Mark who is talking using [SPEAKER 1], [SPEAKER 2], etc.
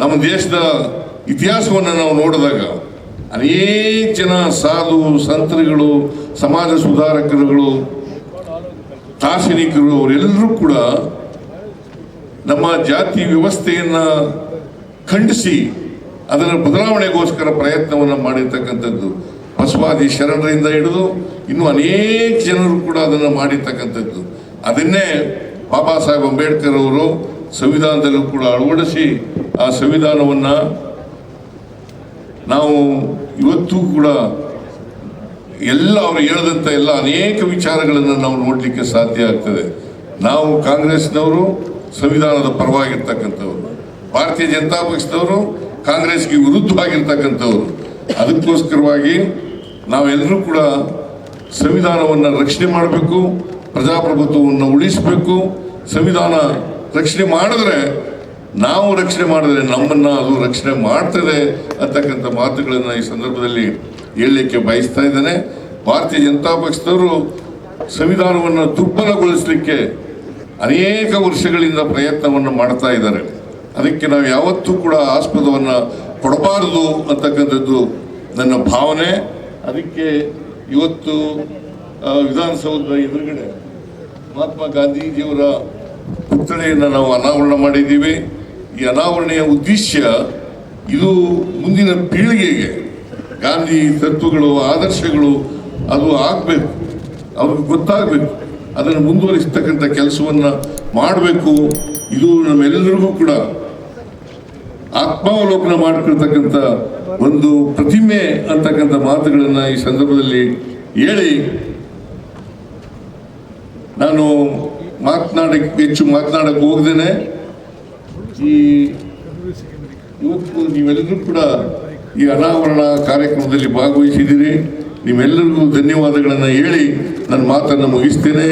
[SPEAKER 1] ನಮ್ಮ ದೇಶದ ಇತಿಹಾಸವನ್ನು ನಾವು ನೋಡಿದಾಗ ಅನೇಕ ಜನ ಸಾಧು ಸಂತರುಗಳು, ಸಮಾಜ ಸುಧಾರಕರುಗಳು, ದಾರ್ಶನಿಕರು, ಅವರೆಲ್ಲರೂ ಕೂಡ ನಮ್ಮ ಜಾತಿ ವ್ಯವಸ್ಥೆಯನ್ನು ಖಂಡಿಸಿ ಅದರ ಬದಲಾವಣೆಗೋಸ್ಕರ ಪ್ರಯತ್ನವನ್ನು ಮಾಡಿರ್ತಕ್ಕಂಥದ್ದು. ಬಸವಾದಿ ಶರಣರಿಂದ ಹಿಡಿದು ಇನ್ನು ಅನೇಕ ಜನರು ಕೂಡ ಅದನ್ನು ಮಾಡಿರ್ತಕ್ಕಂಥದ್ದು. ಅದನ್ನೇ ಬಾಬಾ ಸಾಹೇಬ್ ಅಂಬೇಡ್ಕರ್ ಅವರು ಸಂವಿಧಾನದಲ್ಲೂ ಕೂಡ ಅಳವಡಿಸಿ ಆ ಸಂವಿಧಾನವನ್ನು ನಾವು ಇವತ್ತು ಕೂಡ ಎಲ್ಲ ಅವರು ಹೇಳಿದಂಥ ಎಲ್ಲ ಅನೇಕ ವಿಚಾರಗಳನ್ನು ನಾವು ನೋಡಲಿಕ್ಕೆ ಸಾಧ್ಯ ಆಗ್ತದೆ. ನಾವು ಕಾಂಗ್ರೆಸ್ನವರು ಸಂವಿಧಾನದ ಪರವಾಗಿರ್ತಕ್ಕಂಥವ್ರು. ಭಾರತೀಯ ಜನತಾ ಪಕ್ಷದವರು ಕಾಂಗ್ರೆಸ್ಗೆ ವಿರುದ್ಧವಾಗಿರ್ತಕ್ಕಂಥವ್ರು. ಅದಕ್ಕೋಸ್ಕರವಾಗಿ ನಾವೆಲ್ಲರೂ ಕೂಡ ಸಂವಿಧಾನವನ್ನು ರಕ್ಷಣೆ ಮಾಡಬೇಕು, ಪ್ರಜಾಪ್ರಭುತ್ವವನ್ನು ಉಳಿಸಬೇಕು, ಸಂವಿಧಾನ ರಕ್ಷಣೆ ಮಾಡಿದ್ರೆ, ನಾವು ರಕ್ಷಣೆ ಮಾಡಿದ್ರೆ ನಮ್ಮನ್ನ ಅದು ರಕ್ಷಣೆ ಮಾಡ್ತದೆ ಅಂತಕ್ಕಂಥ ಮಾತುಗಳನ್ನು ಈ ಸಂದರ್ಭದಲ್ಲಿ ಹೇಳಲಿಕ್ಕೆ ಬಯಸ್ತಾ ಇದ್ದೇನೆ. ಭಾರತೀಯ ಜನತಾ ಪಕ್ಷದವರು ಸಂವಿಧಾನವನ್ನು ದುರ್ಬಲಗೊಳಿಸಲಿಕ್ಕೆ ಅನೇಕ ವರ್ಷಗಳಿಂದ ಪ್ರಯತ್ನವನ್ನು ಮಾಡ್ತಾ ಇದ್ದಾರೆ. ಅದಕ್ಕೆ ನಾವು ಯಾವತ್ತೂ ಕೂಡ ಆಸ್ಪದವನ್ನು ಕೊಡಬಾರದು ಅಂತಕ್ಕಂಥದ್ದು ನನ್ನ ಭಾವನೆ. ಅದಕ್ಕೆ ಇವತ್ತು ವಿಧಾನಸೌಧದ ಎದುರುಗಡೆ ಮಹಾತ್ಮ ಗಾಂಧೀಜಿಯವರ ಪುತ್ಥಳಿಯನ್ನು ನಾವು ಅನಾವರಣ ಮಾಡಿದ್ದೀವಿ. ಈ ಅನಾವರಣೆಯ ಉದ್ದೇಶ ಇದು ಮುಂದಿನ ಪೀಳಿಗೆಗೆ, ಗಾಂಧಿ ತತ್ವಗಳು, ಆದರ್ಶಗಳು, ಅದು ಆಗಬೇಕು. ಅವ್ರಿಗೆ ಗೊತ್ತಾಗಬೇಕು. ಅದನ್ನು ಮುಂದುವರಿಸ್ತಕ್ಕಂಥ ಕೆಲಸವನ್ನು ಮಾಡಬೇಕು. ಇದು ನಮ್ಮೆಲ್ಲರಿಗೂ ಕೂಡ ಆತ್ಮಾವಲೋಕನ ಮಾಡಿಕೊಳ್ತಕ್ಕಂಥ ಒಂದು ಪ್ರತಿಮೆ ಅಂತಕ್ಕಂಥ ಮಾತುಗಳನ್ನು ಈ ಸಂದರ್ಭದಲ್ಲಿ ಹೇಳಿ. ನಾನು ಮಾತನಾಡಕ್ಕೆ ಹೆಚ್ಚು ಮಾತನಾಡಕ್ಕೆ ಹೋಗ್ದೇನೆ. ಈ ಇವತ್ತು ನೀವೆಲ್ಲರೂ ಕೂಡ ಈ ಅನಾವರಣ ಕಾರ್ಯಕ್ರಮದಲ್ಲಿ ಭಾಗವಹಿಸಿದ್ದೀರಿ. ನೀವೆಲ್ಲರಿಗೂ ಧನ್ಯವಾದಗಳನ್ನು ಹೇಳಿ ನನ್ನ ಮಾತನ್ನು ಮುಗಿಸ್ತೇನೆ.